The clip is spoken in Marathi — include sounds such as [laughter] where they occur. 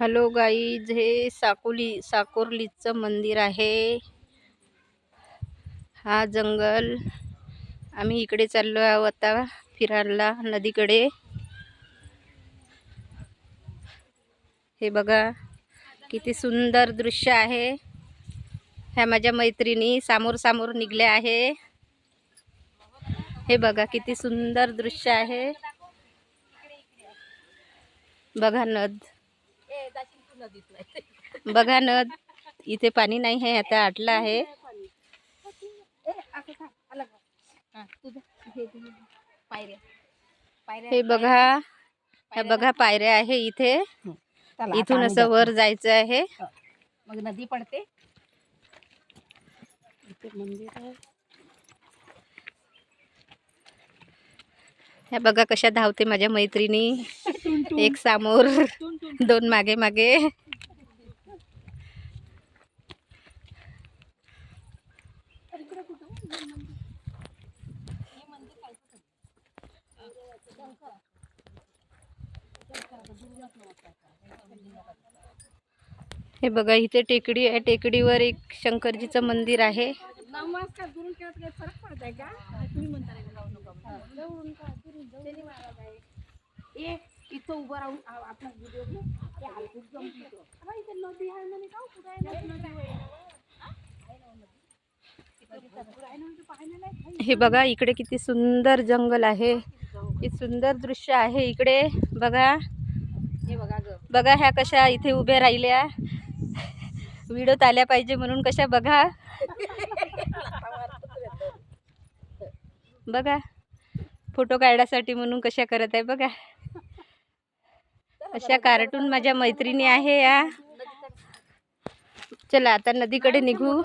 हॅलो गाईज हे साकोली साकोर्लीचं मंदिर आहे. हा जंगल. आम्ही इकडे चाललो आहोत आता फिरायला नदीकडे. हे बघा किती सुंदर दृश्य आहे. ह्या माझ्या मैत्रिणी सामोर सामोर निघल्या आहे. हे बघा किती सुंदर दृश्य आहे. बघा नद. बघा नद इथे पाणी नाही आहे आता आटलं आहे. हे बघा ह्या बघा पायऱ्या आहे इथे. इथून असं वर जायचं आहे. मग नदी पडते. ह्या बघा कशा धावते माझ्या मैत्रिणी. [laughs] एक समोर. दोन मागे मागे. हे बघा इथे टेकडी आहे. टेकडीवर एक शंकरजीचं मंदिर आहे. फरक इथं उभं राहून आपला व्हिडिओ घे ते हलकूच इथं. नदी आहे म्हणे का? कुठं आहे नदी? हा? बघा इकडे किती सुंदर जंगल आहे. किती सुंदर दृश्य आहे इकडे. बघा. हे बघा ह्या कशा इथे उभ्या राहिल्या. व्हिडिओत आल्या पाहिजे म्हणून कशा बघा. बघा. फोटो काढण्यासाठी म्हणून कशा करत आहे बघा. अशा कार्टून माझ्या मैत्रिणी आहे या. चला आता नदीकडे निघू.